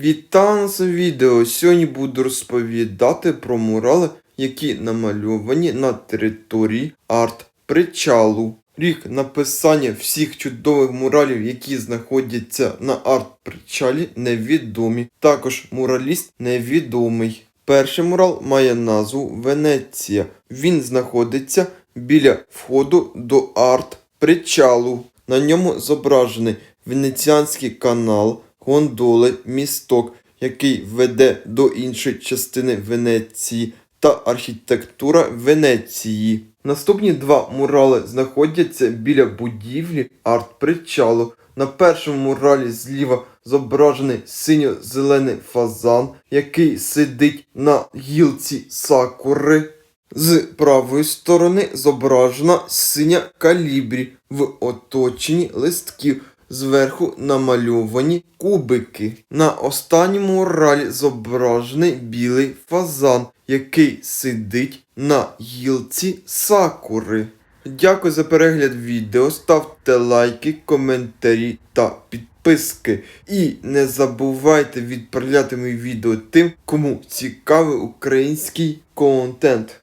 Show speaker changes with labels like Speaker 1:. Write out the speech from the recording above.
Speaker 1: Вітаю на цьому відео. Сьогодні буду розповідати про мурали, які намальовані на території арт-причалу. Рік написання всіх чудових муралів, які знаходяться на арт-причалі, невідомі. Також мураліст невідомий. Перший мурал має назву Венеція. Він знаходиться біля входу до арт-причалу. На ньому зображений Венеціанський канал, гондоли, місток, який веде до іншої частини Венеції, та архітектура Венеції. Наступні два мурали знаходяться біля будівлі арт-причалу. На першому муралі зліва зображений синьо-зелений фазан, який сидить на гілці сакури. З правої сторони зображена синя калібрі в оточенні листків. Зверху намальовані кубики. На останньому муралі зображений білий фазан, який сидить на гілці сакури. Дякую за перегляд відео. Ставте лайки, коментарі та підписки. І не забувайте відправляти мої відео тим, кому цікавий український контент.